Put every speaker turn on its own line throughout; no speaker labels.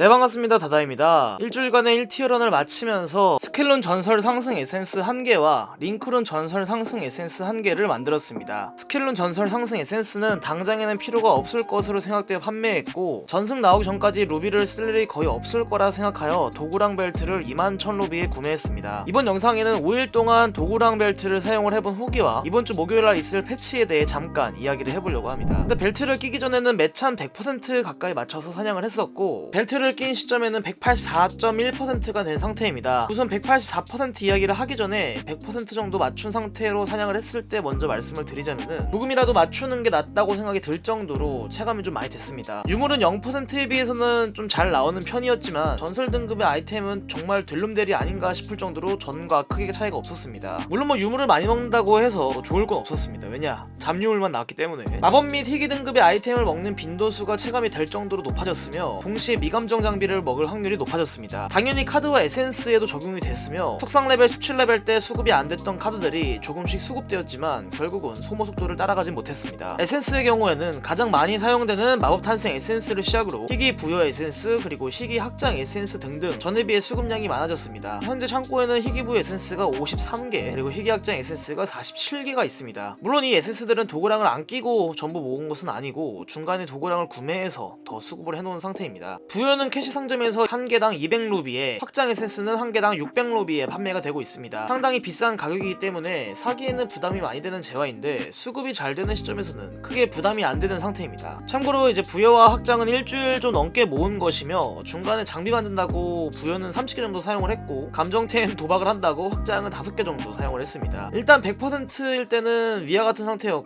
네 반갑습니다. 다다입니다. 일주일간의 1티어런을 마치면서 스켈론 전설 상승 에센스 1개와 링크론 전설 상승 에센스 1개를 만들었습니다. 스켈론 전설 상승 에센스는 당장에는 필요가 없을 것으로 생각되어 판매했고 전승 나오기 전까지 루비를 쓸 일이 거의 없을 거라 생각하여 도구랑 벨트를 21,000루비에 구매했습니다. 이번 영상에는 5일 동안 도구랑 벨트를 사용을 해본 후기와 이번 주 목요일날 있을 패치에 대해 잠깐 이야기를 해보려고 합니다. 근데 벨트를 끼기 전에는 매찬 100% 가까이 맞춰서 사냥을 했었고 벨트를 낀 시점에는 184.1%가 된 상태입니다. 우선 184% 이야기를 하기 전에 100% 정도 맞춘 상태로 사냥을 했을 때 먼저 말씀을 드리자면은 조금이라도 맞추는 게 낫다고 생각이 들 정도로 체감이 좀 많이 됐습니다. 유물은 0%에 비해서는 좀 잘 나오는 편이었지만 전설 등급의 아이템은 정말 될름델이 아닌가 싶을 정도로 전과 크게 차이가 없었습니다. 물론 뭐 유물을 많이 먹는다고 해서 뭐 좋을 건 없었습니다. 왜냐? 잡유물만 나왔기 때문에 마법 및 희귀 등급의 아이템을 먹는 빈도수가 체감이 될 정도로 높아졌으며 동시에 미감정 장비를 먹을 확률이 높아졌습니다. 당연히 카드와 에센스에도 적용이 됐으며 석상 레벨 17레벨 때 수급이 안 됐던 카드들이 조금씩 수급되었지만 결국은 소모 속도를 따라가진 못했습니다. 에센스의 경우에는 가장 많이 사용되는 마법 탄생 에센스를 시작으로 희귀 부여 에센스 그리고 희귀 확장 에센스 등등 전에 비해 수급량이 많아졌습니다. 현재 창고에는 희귀 부여 에센스가 53개 그리고 희귀 확장 에센스가 47개가 있습니다. 물론 이 에센스 들은 도구랑을 안 끼고 전부 모은 것은 아니고 중간에 도구랑을 구매해서 더 수급을 해놓은 상태입니다. 부여는 캐시 상점에서 한 개당 200루비에 확장 에센스는 한 개당 600루비에 판매가 되고 있습니다. 상당히 비싼 가격이기 때문에 사기에는 부담이 많이 되는 재화인데 수급이 잘 되는 시점에서는 크게 부담이 안 되는 상태입니다. 참고로 이제 부여와 확장은 일주일 좀 넘게 모은 것이며 중간에 장비 만든다고 부여는 30개 정도 사용을 했고 감정템 도박을 한다고 확장은 5개 정도 사용을 했습니다. 일단 100%일 때는 위와 같은 상태였고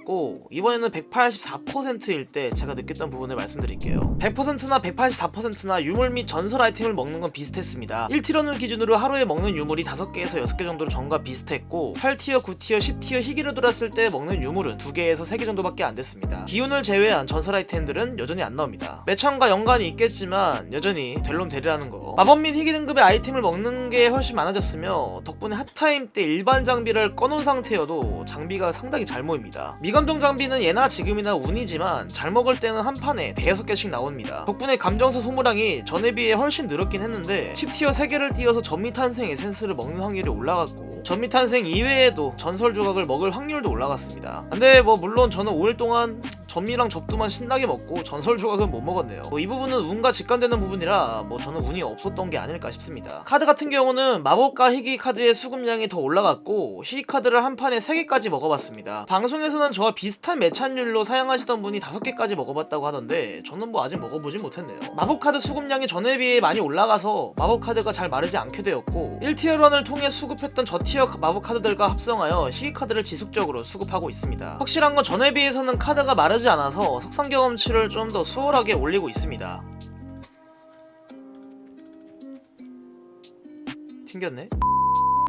이번에는 184%일 때 제가 느꼈던 부분을 말씀드릴게요. 100%나 184%나 유물 및 전설 아이템을 먹는 건 비슷했습니다. 1티런을 기준으로 하루에 먹는 유물이 5개에서 6개 정도로 전과 비슷했고 8티어, 9티어, 10티어 희귀를 돌았을 때 먹는 유물은 2개에서 3개 정도밖에 안 됐습니다. 기운을 제외한 전설 아이템들은 여전히 안 나옵니다. 매창과 연관이 있겠지만 여전히 될놈 되리라는 거. 마법 및 희귀 등급의 아이템을 먹는 게 훨씬 많아졌으며 덕분에 핫타임 때 일반 장비를 꺼놓은 상태여도 장비가 상당히 잘 모입니다. 미감정 장비는 예나 지금이나 운이지만 잘 먹을 때는 한 판에 대여섯 개씩 나옵니다. 덕분에 감정서 소모량이 전에 비해 훨씬 늘었긴 했는데 10티어 3개를 띄어서 전미 탄생 에센스를 먹는 확률이 올라갔고 전미 탄생 이외에도 전설 조각을 먹을 확률도 올라갔습니다. 근데 뭐 물론 저는 5일 동안 전미랑 접두만 신나게 먹고 전설 조각은 못 먹었네요. 뭐 이 부분은 운과 직관되는 부분이라 뭐 저는 운이 없었던 게 아닐까 싶습니다. 카드 같은 경우는 마법과 희귀 카드의 수급량이 더 올라갔고 희귀 카드를 한 판에 3개까지 먹어봤습니다. 방송에서는 저와 비슷한 매찬율로 사용하시던 분이 5개까지 먹어봤다고 하던데 저는 뭐 아직 먹어보진 못했네요. 마법 카드 수급량이 전에 비해 많이 올라가서 마법 카드가 잘 마르지 않게 되었고 1티어런을 통해 수급했던 저티 어 마법 카드들과 합성하여 희귀 카드를 지속적으로 수급하고 있습니다. 확실한 건 전에 비해서는 카드가 마르지 않아서 석상 경험치를 좀 더 수월하게 올리고 있습니다. 튕겼네.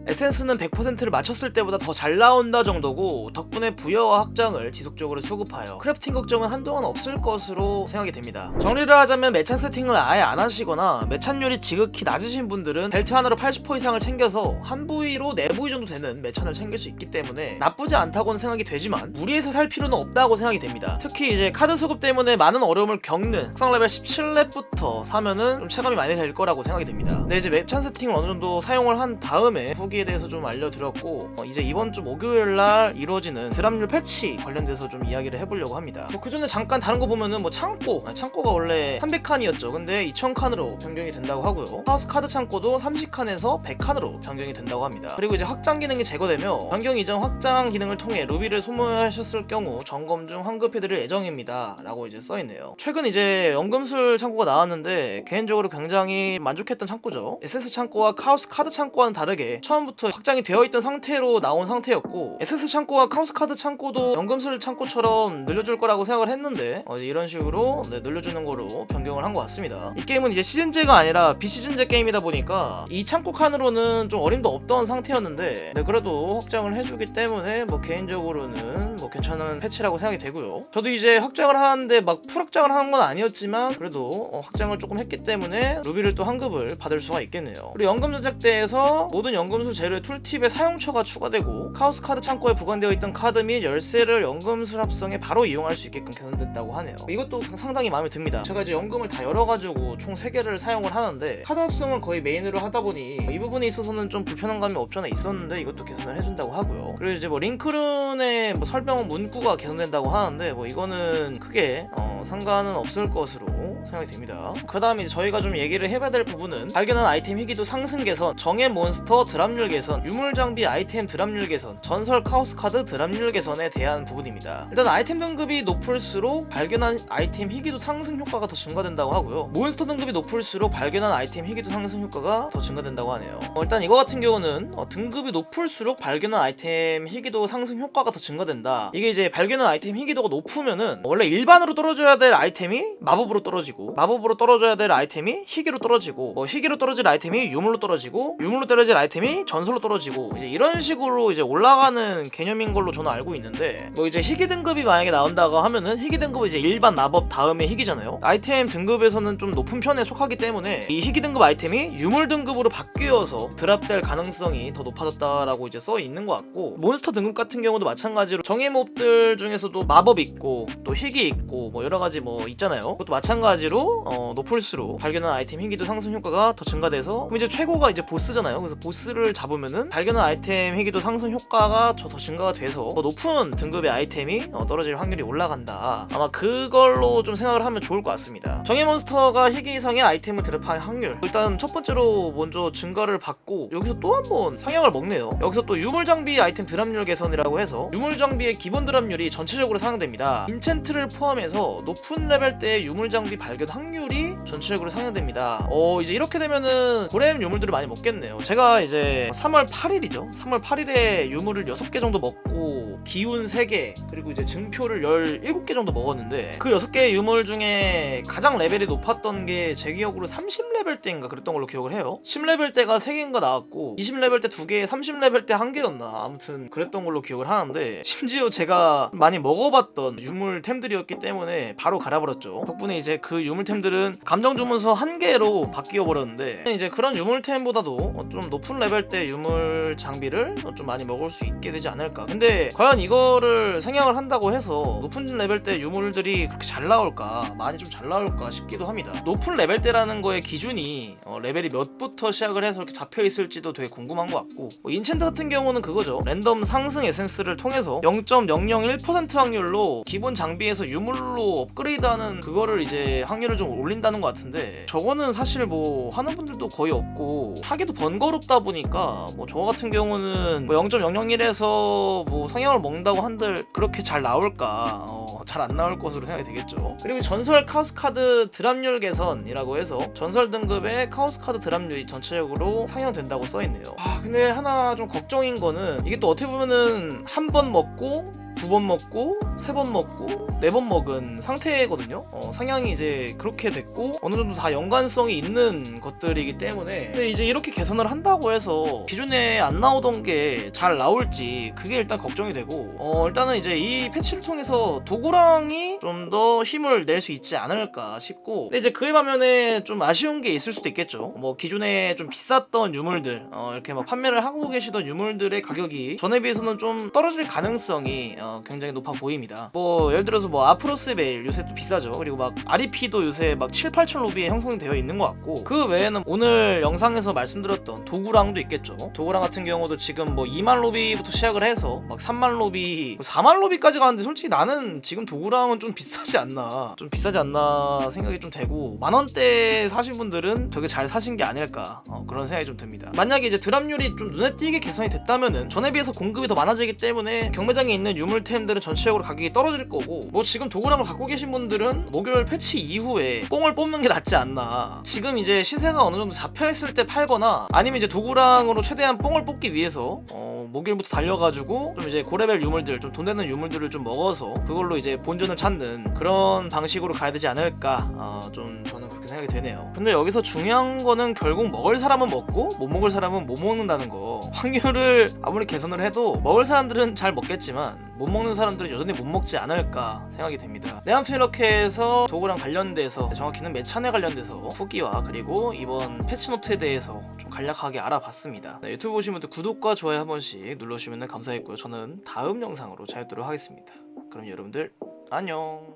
에센스는 100%를 맞췄을 때보다 더 잘 나온다 정도고 덕분에 부여와 확장을 지속적으로 수급하여 크래프팅 걱정은 한동안 없을 것으로 생각이 됩니다. 정리를 하자면 매찬 세팅을 아예 안 하시거나 매찬율이 지극히 낮으신 분들은 벨트 하나로 80% 이상을 챙겨서 한 부위로 4부위 정도 되는 매찬을 챙길 수 있기 때문에 나쁘지 않다고는 생각이 되지만 무리해서 살 필요는 없다고 생각이 됩니다. 특히 이제 카드 수급 때문에 많은 어려움을 겪는 특성 레벨 17렙부터 사면은 좀 체감이 많이 될 거라고 생각이 됩니다. 근데 이제 매찬 세팅을 어느 정도 사용을 한 다음에 후기 에 대해서 좀 알려드렸고 어, 이제 이번 주 목요일 날 이루어지는 드랍률 패치 관련돼서 좀 이야기를 해보려고 합니다. 뭐 그전에 잠깐 다른 거 보면은 뭐 창고 아, 창고가 원래 300칸이었죠. 근데 2000칸으로 변경이 된다고 하고요. 하우스 카드 창고도 30칸에서 100칸으로 변경이 된다고 합니다. 그리고 이제 확장 기능이 제거되며 변경 이전 확장 기능을 통해 루비를 소모하셨을 경우 점검 중 환급해드릴 예정입니다. 라고 이제 써있네요. 최근 이제 연금술 창고가 나왔는데 개인적으로 굉장히 만족했던 창고죠. SS 창고와 카우스 카드 창고와는 다르게 처음 부터 확장이 되어 있던 상태로 나온 상태였고 SS 창고와 카우스 카드 창고도 연금술 창고처럼 늘려줄 거라고 생각을 했는데 어, 이런 식으로 네, 늘려주는 거로 변경을 한 것 같습니다. 이 게임은 이제 시즌제가 아니라 비시즌제 게임이다 보니까 이 창고 칸으로는 좀 어림도 없던 상태였는데 네, 그래도 확장을 해주기 때문에 뭐 개인적으로는 뭐 괜찮은 패치라고 생각이 되고요. 저도 이제 확장을 하는데 막 풀 확장을 하는 건 아니었지만 그래도 어, 확장을 조금 했기 때문에 루비를 또 환급을 받을 수가 있겠네요. 그리고 연금 전작 때에서 모든 연금술 재료의 툴팁에 사용처가 추가되고 카오스 카드 창고에 보관되어 있던 카드 및 열쇠를 연금 수납성에 바로 이용할 수 있게끔 개선됐다고 하네요. 이것도 상당히 마음에 듭니다. 제가 이제 연금을 다 열어가지고 총 3개를 사용을 하는데 카드 합성을 거의 메인으로 하다 보니 이 부분에 있어서는 좀 불편한 감이 없지 않아 있었는데 이것도 개선을 해준다고 하고요. 그리고 이제 뭐 링크룬의 뭐 설명 문구가 개선된다고 하는데 뭐 이거는 크게 어, 상관은 없을 것으로 생각이 됩니다. 그 다음에 이제 저희가 좀 얘기를 해봐야 될 부분은 발견한 아이템 희귀도 상승 개선, 정의 몬스터 드랍률 개선, 유물 장비 아이템 드랍률 개선, 전설 카오스 카드 드랍률 개선에 대한 부분입니다. 일단 아이템 등급이 높을수록 발견한 아이템 희귀도 상승 효과가 더 증가된다고 하고요. 몬스터 등급이 높을수록 발견한 아이템 희귀도 상승 효과가 더 증가된다고 하네요. 어, 일단 이거 같은 경우는 어, 등급이 높을수록 발견한 아이템 희귀도 상승 효과가 더 증가된다. 이게 이제 발견한 아이템 희귀도가 높으면은 원래 일반으로 떨어져야 될 아이템이 마법으로 떨어지고 마법으로 떨어져야 될 아이템이 희귀로 떨어지고 뭐 희귀로 떨어질 아이템이 유물로 떨어지고 유물로 떨어질 아이템이 전설로 떨어지고 이제 이런 식으로 이제 올라가는 개념인 걸로 저는 알고 있는데 뭐 이제 희귀 등급이 만약에 나온다고 하면은 희귀 등급은 이제 일반 마법 다음에 희귀잖아요. 아이템 등급에서는 좀 높은 편에 속하기 때문에 이 희귀 등급 아이템이 유물 등급으로 바뀌어서 드랍될 가능성이 더 높아졌다라고 이제 써 있는 것 같고 몬스터 등급 같은 경우도 마찬가지로 정예 몹들 중에서도 마법 있고 또 희귀 있고 뭐 여러 가지 뭐 있잖아요. 그것도 마찬가지 로 어, 높을수록 발견한 아이템 희귀도 상승 효과가 더 증가돼서 그럼 이제 최고가 이제 보스잖아요. 그래서 보스를 잡으면은 발견한 아이템 희귀도 상승 효과가 더, 더 증가가 돼서 더 높은 등급의 아이템이 어, 떨어질 확률이 올라간다. 아마 그걸로 좀 생각을 하면 좋을 것 같습니다. 정예 몬스터가 희귀 이상의 아이템을 드랍할 확률 일단 첫 번째로 먼저 증가를 받고 여기서 또 한 번 상향을 먹네요. 여기서 또 유물 장비 아이템 드랍률 개선이라고 해서 유물 장비의 기본 드랍률이 전체적으로 상향됩니다. 인챈트를 포함해서 높은 레벨 때 유물 장비 발견 확률이 전체적으로 상향됩니다. 어 이제 이렇게 되면은 고렘 유물들을 많이 먹겠네요. 제가 이제 3월 8일이죠. 3월 8일에 유물을 6개 정도 먹고 기운 3개 그리고 이제 증표를 17개 정도 먹었는데 그 6개의 유물 중에 가장 레벨이 높았던 게 제 기억으로 30레벨 때인가 그랬던 걸로 기억을 해요. 10레벨 때가 3개인가 나왔고 20레벨 때 2개, 30레벨 때 1개였나 아무튼 그랬던 걸로 기억을 하는데 심지어 제가 많이 먹어봤던 유물템들이었기 때문에 바로 갈아버렸죠. 덕분에 이제 그 유물템들은 감정 주문서 한 개로 바뀌어 버렸는데 이제 그런 유물템보다도 어, 좀 높은 레벨 때 유물 장비를 어, 좀 많이 먹을 수 있게 되지 않을까. 근데 과연 이거를 생각을 한다고 해서 높은 레벨 때 유물들이 그렇게 잘 나올까, 많이 좀 잘 나올까 싶기도 합니다. 높은 레벨 때라는 거의 기준이 어, 레벨이 몇부터 시작을 해서 이렇게 잡혀 있을지도 되게 궁금한 것 같고 뭐 인챈트 같은 경우는 그거죠. 랜덤 상승 에센스를 통해서 0.001% 확률로 기본 장비에서 유물로 업그레이드하는 그거를 이제 확률을 좀 올린다는 것 같은데 저거는 사실 뭐 하는 분들도 거의 없고 하기도 번거롭다 보니까 뭐저 같은 경우는 뭐 0.001에서 뭐 성향을 먹는다고 한들 그렇게 잘 나올까 어, 잘안 나올 것으로 생각이 되겠죠. 그리고 전설 카우스 카드 드랍률 개선이라고 해서 전설 등급의 카우스 카드 드랍률이 전체적으로 상향된다고 써 있네요. 아 근데 하나 좀 걱정인 거는 이게 또 어떻게 보면은 한 번 먹고 두 번 먹고 세 번 먹고 네 번 먹은 상태거든요. 어, 상향이 이제 그렇게 됐고 어느 정도 다 연관성이 있는 것들이기 때문에 근데 이제 이렇게 개선을 한다고 해서 기존에 안 나오던 게 잘 나올지 그게 일단 걱정이 되고 어, 일단은 이제 이 패치를 통해서 도구랑이 좀 더 힘을 낼 수 있지 않을까 싶고 근데 이제 그에 반면에 좀 아쉬운 게 있을 수도 있겠죠. 뭐 기존에 좀 비쌌던 유물들 어, 이렇게 막 판매를 하고 계시던 유물들의 가격이 전에 비해서는 좀 떨어질 가능성이 어, 굉장히 높아 보입니다. 뭐 예를 들어서 뭐 아프로스 베일 요새 또 비싸죠. 그리고 막 아리피도 요새 막 7, 8천 로비에 형성이 되어 있는 것 같고 그 외에는 오늘 영상에서 말씀드렸던 도구랑도 있겠죠. 도구랑 같은 경우도 지금 뭐 2만 로비부터 시작을 해서 막 3만 로비, 4만 로비까지 가는데 솔직히 나는 지금 도구랑은 좀 비싸지 않나, 좀 비싸지 않나 생각이 좀 되고 만 원대 사신 분들은 되게 잘 사신 게 아닐까 어, 그런 생각이 좀 듭니다. 만약에 이제 드랍률이 좀 눈에 띄게 개선이 됐다면은 전에 비해서 공급이 더 많아지기 때문에 경매장에 있는 유물 템들은 전체적으로 가격이 떨어질 거고 뭐 지금 도구랑을 갖고 계신 분들은 목요일 패치 이후에 뽕을 뽑는 게 낫지 않나. 지금 이제 시세가 어느 정도 잡혀 있을 때 팔거나 아니면 이제 도구랑으로 최대한 뽕을 뽑기 위해서 어, 목요일부터 달려가지고 좀 이제 고레벨 유물들 좀 돈 되는 유물들을 좀 먹어서 그걸로 이제 본전을 찾는 그런 방식으로 가야 되지 않을까. 어, 좀 저는 생각이 되네요. 근데 여기서 중요한 거는 결국 먹을 사람은 먹고 못 먹을 사람은 못 먹는다는 거. 확률을 아무리 개선을 해도 먹을 사람들은 잘 먹겠지만 못 먹는 사람들은 여전히 못 먹지 않을까 생각이 됩니다. 네, 아무튼 이렇게 해서 도구랑 관련돼서 정확히는 매찬에 관련돼서 후기와 그리고 이번 패치노트에 대해서 좀 간략하게 알아봤습니다. 네, 유튜브 보신 분들 구독과 좋아요 한 번씩 눌러주시면 감사했고요. 저는 다음 영상으로 찾도록 하겠습니다. 그럼 여러분들 안녕.